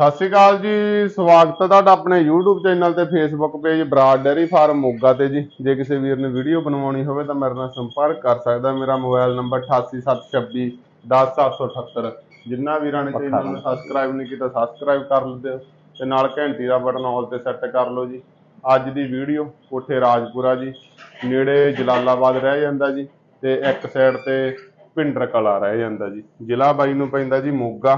ਸਤਿ ਸ਼੍ਰੀ ਅਕਾਲ ਜੀ ਸਵਾਗਤ ਹੈ ਤੁਹਾਡਾ ਆਪਣੇ YouTube ਚੈਨਲ ਤੇ Facebook page Brar dairy farm Moga ਤੇ ਜੀ। ਜੇ ਕਿਸੇ ਵੀਰ ਨੇ ਵੀਡੀਓ ਬਣਵਾਉਣੀ ਹੋਵੇ ਤਾਂ ਮੇਰੇ ਨਾਲ ਸੰਪਰਕ ਕਰ ਸਕਦਾ ਮੇਰਾ ਮੋਬਾਈਲ ਨੰਬਰ 8876 10778 ਜਿੰਨਾ ਵੀਰਾਂ ਨੇ ਚੈਨਲ ਨੂੰ ਸਬਸਕ੍ਰਾਈਬ ਨਹੀਂ ਕੀਤਾ ਸਬਸਕ੍ਰਾਈਬ ਕਰ ਲਓ ਤੇ ਨਾਲ ਘੰਟੀ ਦਾ ਬਟਨ ਆਲ ਤੇ ਸੈੱਟ ਕਰ ਲਓ ਜੀ। ਅੱਜ ਦੀ ਵੀਡੀਓ ਕੋਠੇ ਰਾਜਪੁਰਾ ਜੀ। ਨੇੜੇ ਜਲਾਲਾਬਾਦ ਰਹਿ ਜਾਂਦਾ ਜੀ ਤੇ ਇੱਕ ਸਾਈਡ ਤੇ ਭਿੰਡਰ ਕਲਾ ਰਹਿ ਜਾਂਦਾ ਜੀ। ਜ਼ਿਲ੍ਹਾ ਬਾਈ ਨੂੰ ਪੈਂਦਾ ਜੀ ਮੋਗਾ।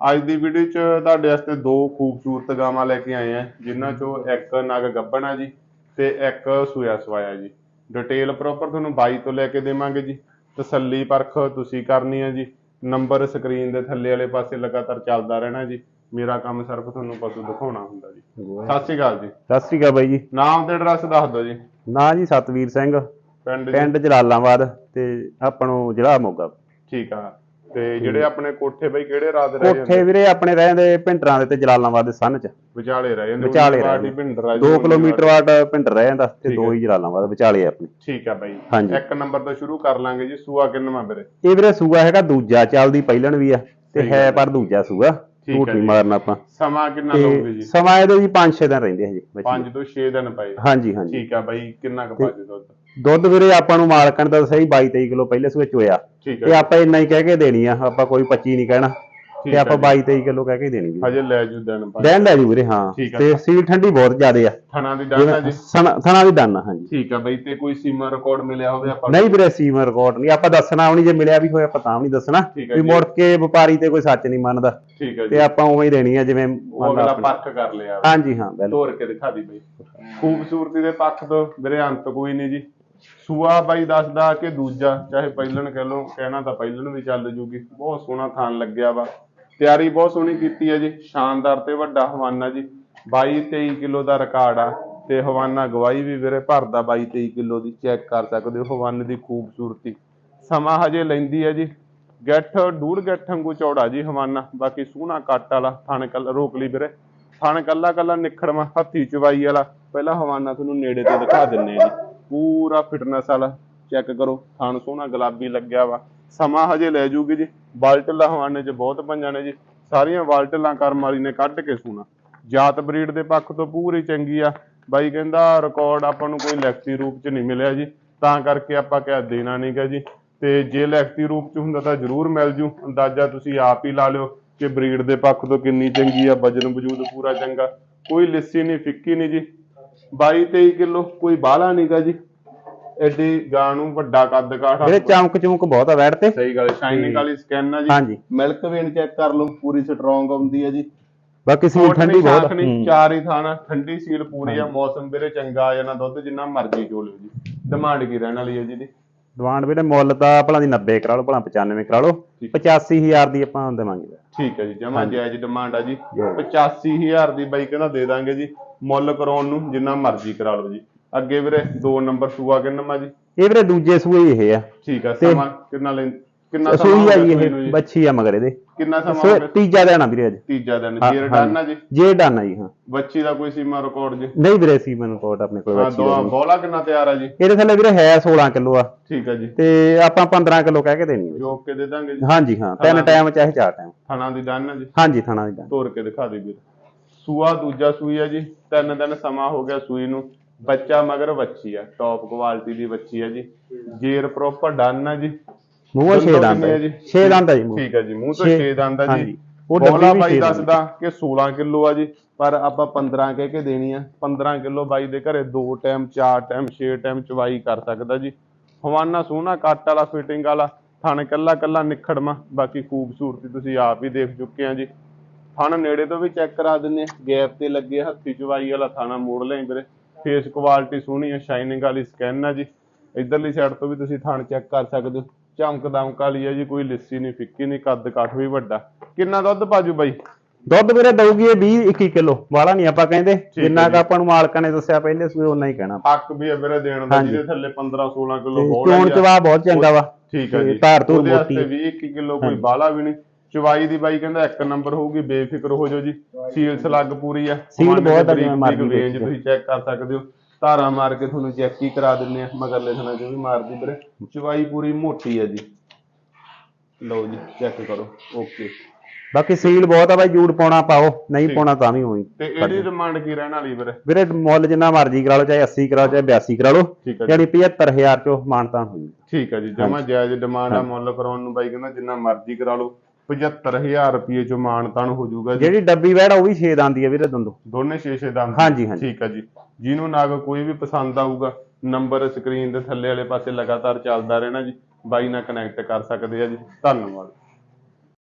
ਅੱਜ ਦੀ ਵੀਡੀਓ 'ਚ ਤੁਹਾਡੇ ਵਾਸਤੇ ਦੋ ਖੂਬਸੂਰਤ ਗਾਵਾਂ ਲੈ ਕੇ ਆਏ ਆ ਜਿਨ੍ਹਾਂ 'ਚੋਂ ਇੱਕ ਨਗ ਗੱਭਣ ਆ ਜੀ ਤੇ ਇੱਕ ਸੂਆ ਸਵਾਇਆ ਜੀ। ਡਿਟੇਲ ਪ੍ਰੋਪਰ ਤੁਹਾਨੂੰ ਬਾਈ ਤੋਂ ਲੈ ਕੇ ਦੇਵਾਂਗੇ ਜੀ। ਤਸੱਲੀ ਪਰਖ ਤੁਸੀਂ ਕਰਨੀ ਹੈ ਜੀ। ਨੰਬਰ ਸਕਰੀਨ ਦੇ ਥੱਲੇ ਵਾਲੇ ਪਾਸੇ ਲਗਾਤਾਰ ਚੱਲਦਾ ਰਹਿਣਾ ਜੀ। ਮੇਰਾ ਕੰਮ ਸਿਰਫ ਤੁਹਾਨੂੰ ਪਸ਼ੂ ਦਿਖਾਉਣਾ ਹੁੰਦਾ ਜੀ। ਸਤਿ ਸ਼੍ਰੀ ਅਕਾਲ ਜੀ। ਸਤਿ ਸ੍ਰੀ ਅਕਾਲ ਬਾਈ ਜੀ। ਨਾਮ ਤੇ ਐਡਰੈਸ ਦੱਸ ਦਿਓ ਜੀ। ਨਾਂ ਜੀ ਸਤਵੀਰ ਸਿੰਘ। ਪਿੰਡ ਪਿੰਡ ਜਲਾਲਾਬਾਦ ਤੇ ਆਪਣੋ ਜ਼ਿਲ੍ਹਾ ਮੋਗਾ। ਠੀਕ ਆ। ਤੇ ਜਿਹੜੇ ਆਪਣੇ ਕੋਠੇ ਬਈ ਕਿਹੜੇ ਰਾਤ ਰਹਿ ਕੋਠੇ ਵੀਰੇ ਆਪਣੇ ਰਹਿੰਦੇ ਪਿੰਡਰਾਂ ਦੇ ਤੇ ਜਲਾਲਾਬਾਦ ਦੇ ਸੰਨ ਚ। ਵਿਚਾਲੇ ਰਹਿ ਜਾਂਦੇ ਵਿਚਾਲੇ ਰਹਿ ਭਿੰਡਰ ਆ ਜੀ, 2 ਉਨੀ ਕਿਲੋਮੀਟਰ ਵਾਟ। ਪਿੰਡ ਰਹਿ ਜਾਂਦਾ ਤੇ ਦੋ ਹੀ। ਜਲਾਲਾਬਾਦ ਵਿਚਾਲੇ ਆ ਆਪਣੇ। ਠੀਕ ਆ ਬਾਈ। ਹਾਂਜੀ। ਇੱਕ ਨੰਬਰ ਤੋਂ ਸ਼ੁਰੂ ਕਰ ਲਾਂਗੇ ਜੀ ਸੂਆ ਕਿੰਨਵਾਂ ਵੀਰੇ? ਇਹ ਵੀਰੇ ਸੂਆ ਹੈਗਾ ਦੂਜਾ ਚੱਲਦੀ ਪਹਿਲਣ ਵੀ ਆ ਤੇ ਹੈ। ਪਰ ਦੂਜਾ ਸੂਆ। ਝੂਠ ਨਹੀਂ। ਮਾਰਨਾ ਆਪਾਂ। ਸਮਾਂ ਕਿੰਨਾ ਲਓਗੇ ਜੀ? ਸਮਾਂ ਇਹਦੇ ਜੀ 5-6 ਦਿਨ ਰਹਿੰਦੇ ਆ ਜੀ ਬੱਚੇ। 5 ਤੋਂ 6 ਦਿਨ ਪਏ। ਹਾਂਜੀ ਹਾਂਜੀ। ਠੀਕ ਆ ਬਾਈ ਕਿੰਨਾ ਕੁ ਪਾਜੇ ਦੁੱਧ? ਦੁੱਧ ਵੀਰੇ ਆਪਾਂ ਨੂੰ ਮਾਲਕਣ ਦਾ ਸਹੀ 22-23 ਕਿਲੋ ਪਹਿਲੇ ਸੂਏ ਚੋਇਆ ਠੀਕ ਤੇ ਆ ਆਪਾਂ ਇੰਨਾ ਹੀ ਕਹਿ ਕੇ ਦੇਣੀ ਆ ਆਪਾਂ ਕੋਈ 25 ਨਹੀਂ ਕਹਿਣਾ। ਤੇ ਆਪਾਂ ਜੀ। 22-23 ਕਿਲੋ ਕਹਿ ਕੇ ਦੇਣੀ ਹਜੇ ਲੈ ਜੂ ਦਿਨ ਪਾ ਡੈਨ ਲੈ ਜੂ ਵੀਰੇ ਹਾਂ। ਤੇ ਸੀਲ ਠੰਡੀ ਬਹੁਤ ਜ਼ਿਆਦੇ ਆ। ਥਣਾ ਦੀ ਡਾਟਾ ਜੀ। ਥਣਾ ਦੀ ਡਨ ਆ ਹਾਂਜੀ। ਠੀਕ ਆ ਬਾਈ ਤੇ ਕੋਈ ਸੀਮਾ ਰਿਕਾਰਡ ਮਿਲਿਆ ਹੋਵੇ ਆਪਾਂ? ਨਹੀਂ ਵੀਰੇ ਸੀਮਰ ਰਿਕਾਰਡ ਨਹੀਂ। ਆਪਾਂ ਦੱਸਣਾ ਵੀ ਜੇ ਮਿਲਿਆ ਵੀ ਹੋਇਆ ਆਪਾਂ ਤਾਂ ਵੀ ਨਹੀਂ ਦੱਸਣਾ। ਵੀ। ਮੁੜ ਕੇ ਵਪਾਰੀ ਤੇ ਕੋਈ ਸੱਚ ਨਹੀਂ ਮੰਨਦਾ। ਠੀਕ ਆ ਜੀ। ਤੇ ਆਪਾਂ ਉਵੇਂ ਹੀ ਦੇਣੀ ਆ ਜਿਵੇਂ ਲਾ ਅਗਲਾ। ਪਰਖ ਕਰ ਲਿਆ। ਹਾਂਜੀ ਹਾਂ ਬਿਲਕੁਲ। ਤੋਰ ਕੇ ਦਿਖਾ ਦੀ ਬਾਈ। ਖੂਬਸੂਰਤੀ ਦੇ ਪੱਖ ਤੋਂ ਵੀਰੇ ਅੰਤ ਕੋਈ ਨਹੀਂ ਜੀ। ਸੂਆ ਬਾਈ ਦੱਸਦਾ ਕਿ ਦੂਜਾ ਚਾਹੇ ਪਹਿਲਣ ਕਹਿ ਲਓ ਕਹਿਣਾ ਤਾਂ ਪਹਿਲਣ ਵੀ ਚੱਲ ਜੂਗੀ। ਬਹੁਤ ਸੋਹਣਾ ਥਾਨ ਲੱਗਿਆ ਵਾ। ਤਿਆਰੀ ਬਹੁਤ ਸੋਹਣੀ ਕੀਤੀ ਹੈ ਜੀ, ਸ਼ਾਨਦਾਰ ਤੇ ਵੱਡਾ ਹਵਾਨਾ ਜੀ। 22 23 ਕਿਲੋ ਦਾ ਰਿਕਾਰਡ ਆ ਤੇ ਹਵਾਨਾ ਗਵਾਈ ਵੀ ਵੀਰੇ ਭਰਦਾ 22 23 ਕਿਲੋ ਦੀ, ਚੈੱਕ ਕਰ ਸਕਦੇ ਹੋ ਹਵਾਨੇ ਦੀ ਖੂਬਸੂਰਤੀ। ਸਮਾਂ ਹਜੇ ਲੈਂਦੀ ਹੈ ਜੀ, ਗੱਠ, ਡੂੜ ਗੱਠ ਵਾਂਗੂ ਚੌੜਾ ਜੀ ਹਵਾਨਾ, ਬਾਕੀ ਸੋਹਣਾ ਕੱਟ ਵਾਲਾ, ਥਣ ਕੱਲ, ਰੋਕ ਲਈ ਵੀਰੇ। ਥਣ ਕੱਲਾ ਕੱਲਾ ਨਿਖੜਵਾ ਹੱਥੀ ਚਵਾਈ ਵਾਲਾ, ਪਹਿਲਾਂ ਹਵਾਨਾ ਤੁਹਾਨੂੰ ਨੇੜੇ ਤੇ ਦਿਖਾ ਦਿੰਨੇ ਆ ਜੀ। ਪੂਰਾ ਫਿਟਨੈਸ ਵਾਲਾ, ਚੈੱਕ ਕਰੋ, ਥਣ ਸੋਹਣਾ ਗੁਲਾਬੀ ਲੱਗਿਆ ਵਾ। ਸਮਾਂ ਹਜੇ ਲੈ ਜੂਗੀ ਜੀ। ਬਾਲਟਲਾ ਹਵਾਨੇ 'ਚ ਬਹੁਤ ਪੰਜਾਂ ਨੇ ਜੀ। ਸਾਰੀਆਂ ਬਾਲਟਲਾਂ ਕਰਮ ਵਾਲੀ ਨੇ ਕੱਢ ਕੇ ਸੂਣਾ। ਜਾਤ ਬਰੀਡ ਦੇ ਪੱਖ ਤੋਂ ਪੂਰੀ ਚੰਗੀ ਆ। ਬਾਈ ਕਹਿੰਦਾ ਰਿਕਾਰਡ ਆਪਾਂ ਨੂੰ ਕੋਈ ਲਿਖਤੀ ਰੂਪ 'ਚ ਨਹੀਂ ਮਿਲਿਆ ਜੀ। ਤਾਂ ਕਰਕੇ ਆਪਾਂ ਕਿਹਾ ਦੇਣਾ ਨਹੀਂਗਾ ਜੀ। ਤੇ ਜੇ ਲਿਖਤੀ ਰੂਪ 'ਚ ਹੁੰਦਾ ਤਾਂ ਜ਼ਰੂਰ ਮਿਲ ਜੂ। ਅੰਦਾਜ਼ਾ ਤੁਸੀਂ ਆਪ ਹੀ ਲਾ ਲਿਓ ਕਿ ਬਰੀਡ ਦੇ ਪੱਖ ਤੋਂ ਕਿੰਨੀ ਚੰਗੀ ਆ, ਵਜਨ ਵਜੂਦ ਪੂਰਾ ਚੰਗਾ। ਕੋਈ ਲਿੱਸੀ ਨਹੀਂ ਫਿੱਕੀ ਨਹੀਂ ਜੀ। 22 23 ਕਿਲੋ, ਕੋਈ ਬਾਹਲਾ ਨਹੀਂਗਾ ਜੀ। ਐਡੀ ਗਾਂ ਨੂੰ ਵੱਡਾ ਕੱਦ ਕਾਠ ਆ। ਵੀਰੇ ਚਮਕ ਚਮਕ ਬਹੁਤ ਆ ਵੈੜ ਤੇ। ਸਹੀ ਗੱਲ ਸ਼ਾਈਨਿੰਗ ਵਾਲੀ ਸਕਿਨ ਆ ਜੀ। ਹਾਂਜੀ। ਮਿਲਕ ਵੇਨ ਚੈੱਕ ਕਰ ਲਓ ਪੂਰੀ ਸਟਰੋਂਗ ਆਉਂਦੀ ਹੈ ਜੀ। ਬਾਕੀ ਸੀਲ ਠੰਡੀ ਬਹੁਤ ਆ। ਚਾਰ ਹੀ ਥਾਣਾ ਠੰਡੀ ਸੀਲ ਪੂਰੀ ਆ। ਮੌਸਮ ਵੀਰੇ ਚੰਗਾ ਆ ਜਾਣਾ ਦੁੱਧ ਜਿੰਨਾ ਮਰਜ਼ੀ ਚੋ ਲਿਓ ਜੀ। ਡਿਮਾਂਡ ਕੀ ਰਹਿਣ ਵਾਲੀ ਹੈ ਜੀ ਦੀ ਡਿਮਾਂਡ ਵੀਰੇ ਮੁੱਲ ਤਾਂ ਭਲਾ ਦੀ 90 ਕਰਾ ਲਓ ਭਲਾ 95 ਕਰਾ ਲਓ। ਠੀਕ। 85000 ਦੀ ਆਪਾਂ ਦੇਵਾਂਗੇ। ਠੀਕ ਹੈ ਜੀ ਜਮਾ ਜਾਇਜ਼ ਡਿਮਾਂਡ ਆ ਜੀ। ਜੀ। 85000 ਦੀ ਬਾਈ ਕਹਿੰਦਾ ਦੇ ਦਾਂਗੇ ਜੀ ਮੁੱਲ ਕਰਾਉਣ ਨੂੰ ਜਿੰਨਾ ਮਰਜ਼ੀ ਕਰਾ ਲਓ ਜੀ। ਅੱਗੇ ਵੀਰੇ ਦੋ ਨੰਬਰ ਸੂਆ ਕਿੰਨਾ ਜੀ? ਇਹ ਵੀਰੇ ਦੂਜੇ ਸੂਏ ਹੀ ਇਹ ਆ। ਠੀਕ ਆ ਸਮਾਂ ਕਿੰਨਾ ਲੈ ਕਿੰਨਾ ਸਮਾਂ ਸੂਈ ਹੋ ਆ ਜੀ ਇਹ? ਬੱਚੀ ਆ ਮਗਰ ਇਹਦੇ। ਕਿੰਨਾ ਸਮਾਂ ਹੋ ਤੀਜਾ ਦੇਣਾ ਵੀਰੇ ਅੱਜ। ਤੀਜਾ ਦਿਨ ਹਾਂ, ਜੇਰ। ਡਨ ਆ ਜੀ? ਜੇ ਡਨ ਆ ਜੀ ਹਾਂ। ਬੱਚੀ ਦਾ ਕੋਈ ਸੀਮਾ ਰਿਕਾਰਡ ਜੀ? ਨਹੀਂ ਵੀਰੇ ਸੀ ਮੈਨੂੰ ਕੋਟ ਆਪਣੇ ਕੋਲ ਹਾਂ ਬੱਚੀ ਦੋ। ਬੋਲਾ ਕਿੰਨਾ ਤਿਆਰ ਆ ਜੀ? ਇਹਦੇ ਥੱਲੇ ਵੀਰੇ ਹੈ 16 ਕਿਲੋ ਆ। ਠੀਕ ਆ ਜੀ। ਤੇ ਆਪਾਂ 15 ਕਿਲੋ ਕਹਿ ਕੇ ਦੇਣੀ ਹੈ ਜੋਕ ਕੇ ਦੇ ਦਾਂਗੇ ਜੀ। ਹਾਂਜੀ ਹਾਂ। ਤਿੰਨ ਟਾਈਮ ਚਾਹੇ ਚਾਰ ਟਾਈਮ ਥਣਾ ਦੀ ਡਨ ਆ ਜੀ। ਹਾਂਜੀ ਥਾਣਾ ਦੀ done। ਤੋੜ ਕੇ ਦਿਖਾ ਦੇ ਵੀਰ। ਸੂਆ ਦੂਜਾ ਸੂਈ ਆ ਜੀ। ਤਿੰਨ ਦਿਨ ਸਮਾਂ ਹੋ ਗਿਆ ਸੂਈ ਨੂੰ। ਬੱਚਾ ਮਗਰ ਬੱਚੀ ਆ ਟੌਪ ਕੁਆਲਿਟੀ ਦੀ ਬੱਚੀ ਆ ਜੀ। ਜੇਰ ਪ੍ਰੋਪਰ ਡਨ ਆ ਜੀ। ਮੂੰਹ 6 ਦੰਦੋਂ ਹੈ ਜੀ? 6 ਦੰਦ ਹੈ ਜੀ ਮੂੰਹ। ਠੀਕ ਆ ਜੀ ਮੂੰਹ ਤੋਂ ਛੇ- 6 ਦੰਦ ਆ ਜੀ। ਉਹ ਡੱਬੀ ਵੀ ਬਾਈ ਛੇ ਦੱਸਦਾ ਕਿ 16 ਕਿਲੋ ਆ ਜੀ ਪਰ ਆਪਾਂ 15 ਕਹਿ ਕੇ ਦੇਣੀ ਆ। 15 ਕਿਲੋ ਬਾਈ ਦੇ ਘਰੇ ਦੋ ਟਾਈਮ ਚਾਰ ਟਾਈਮ 6 ਟਾਈਮ ਚਵਾਈ ਕਰ ਸਕਦਾ ਜੀ। ਹਵਾਨਾ ਸੋਹਣਾ ਕੱਟ ਵਾਲਾ ਫਿਟਿੰਗ ਵਾਲਾ ਥਣ ਕੱਲਾ ਕੱਲਾ ਨਿਖੜਮਾ ਬਾਕੀ ਖੂਬਸੂਰਤੀ ਤੁਸੀਂ ਆਪ ਹੀ ਦੇਖ ਚੁੱਕੇ ਆ ਜੀ। ਥਣ ਨੇੜੇ ਤੋਂ ਵੀ ਚੈੱਕ ਕਰਾ ਦਿੰਨੇ ਗੈਪ ਤੇ ਲੱਗੇ ਹੱਥੀ ਚਵਾਈ ਵਾਲਾ ਥਾਣਾ ਮੋੜ ਲੈ ਵੀਰੇ। ਫੇਸ ਕੁਆਲਿਟੀ ਸੋਹਣੀ ਆ ਸ਼ਾਈਨਿੰਗ ਵਾਲੀ ਸਕਿਨ ਆ ਜੀ। ਇਧਰਲੀ ਸਾਈਡ ਤੋਂ ਵੀ ਤੁਸੀਂ ਥਣ ਚੈੱਕ ਕਰ ਸਕਦੇ ਹੋ। ਚਮਕ ਦਮਕ ਵਾਲੀ ਆ ਜੀ ਕੋਈ ਲਿੱਸੀ ਨਹੀਂ ਫਿੱਕੀ ਨਹੀਂ ਕੱਦ ਕਾਠ ਵੀ ਵੱਡਾ। ਕਿੰਨਾ ਦੁੱਧ ਪਾਜੂ ਬਾਈ? ਦੁੱਧ ਵੀਰੇ ਦਊਗੀ ਇਹ 20 21 ਕਿਲੋ। ਵਾਲਾ ਨਹੀਂ ਆਪਾਂ ਕਹਿੰਦੇ। ਹੈ ਜਿੰਨਾ। ਕੁ ਆਪਾਂ ਨੂੰ ਮਾਲਕਾਂ ਨੇ ਦੱਸਿਆ ਪਹਿਲੇ ਸੂਏ ਉਹਨਾਂ ਹੀ ਕਹਿਣਾ। ਹੱਕ ਵੀ ਹੈ ਵੀਰੇ ਦੇਣ ਦਾ। ਜਿਹਦੇ ਥੱਲੇ 15 16 ਕਿਲੋ ਤੇ ਬੋਲ ਚੋਣ ਚਵਾ ਬਹੁਤ ਚੰਗਾ ਵਾ। ਠੀਕ ਹੈ ਤੇ ਜੀ ਧਾਰ ਵਾਸਤੇ ਮੋਟੀ। 20 21 ਕਿਲੋ ਕੋਈ ਬਾਲਾ ਵੀ ਨਹੀਂ। ਚਵਾਈ ਦੀ ਬਾਈ ਕਹਿੰਦਾ ਇੱਕ ਨੰਬਰ ਹੋਊਗੀ ਬੇਫਿਕਰ ਹੋ ਜਾਓ ਜੀ। ਸੀਲ ਸਲੱਗ ਪੂਰੀ ਆ। ਸੀਲ ਬਹੁਤ ਆ ਦੀ ਜਿਵੇਂ ਬਰੀਕ ਮਰਜ਼ੀ ਬਰੀਕ range ਦੇਖੀ ਤੁਸੀਂ ਚੈੱਕ ਕਰ ਸਕਦੇ ਹੋ। ਧਾਰਾ ਮਾਰ ਕੇ ਤੁਹਾਨੂੰ ਚੈੱਕ ਹੀ ਕਰਾ ਦਿੰਨੇ ਆ ਮਗਰਲੇ ਥਣਾ ਚ ਵੀ ਮਾਰਦੀ ਵੀਰੇ। ਚਵਾਈ ਪੂਰੀ ਮੋਟੀ ਹੈ ਜੀ। ਲਓ ਜੀ ਚੈੱਕ ਕਰੋ। ਓਕੇ ਬਾਕੀ ਸੀਲ ਬਹੁਤ ਆ ਬਾਈ ਜੂੜ ਪਾਉਣਾ ਪਾਓ ਨਹੀਂ ਪਾਉਣਾ ਤਾਂ ਵੀ ਹੋਈ ਤੇ ਇਹਦੀ ਡਿਮਾਂਡ ਕੀ ਰਹਿਣ ਵਾਲੀ ਵੀਰੇ? ਵੀਰੇ ਮੁੱਲ ਜਿੰਨਾ ਮਰਜ਼ੀ ਕਰਾ ਲਓ ਚਾਹੇ 80 ਕਰਾ ਲਓ ਚਾਹੇ 82 ਕਰਾ ਲਓ ਜੀ। ਯਾਨੀ 75000 ਚੋਂ ਮਾਨਤਾਨ ਹੋਈ। ਠੀਕ ਹੈ ਜੀ ਜਮਾ ਜਾਇਜ਼ ਡਿਮਾਂਡ ਆ ਮੁੱਲ ਕਰਾਉਣ ਨੂੰ ਬਾਈ ਕਹਿੰਦਾ ਜਿੰਨਾ ਮਰਜ਼ੀ ਕਰਾ ਲਓ। 75000 ਰੁਪਏ ਚ ਮਾਨਤਾਨ ਹੋ ਜਾਊਗਾ ਜੀ। ਜਿਹੜੀ ਡੱਬੀ ਵੈੜ ਆ ਉਹ ਵੀ 6 ਦੰਦ ਦੀ ਆ ਵੀਰੇ ਦੰਦੋ ਦੋਨੇ ਸ਼ੀਸ਼ੇ ਦੰਦ। ਹਾਂਜੀ, ਹਾਂਜੀ। ਠੀਕ ਹੈ ਜੀ। ਜਿਹਨੂੰ ਨਾਗ ਕੋਈ ਵੀ ਪਸੰਦ ਆਊਗਾ ਨੰਬਰ ਸਕਰੀਨ ਦੇ ਥੱਲੇ ਵਾਲੇ ਪਾਸੇ ਲਗਾਤਾਰ ਚੱਲਦਾ ਰਹਿਣਾ ਜੀ। ਬਾਈ ਨਾਲ ਕਨੈਕਟ ਕਰ ਸਕਦੇ ਆ ਜੀ। ਧੰਨਵਾਦ।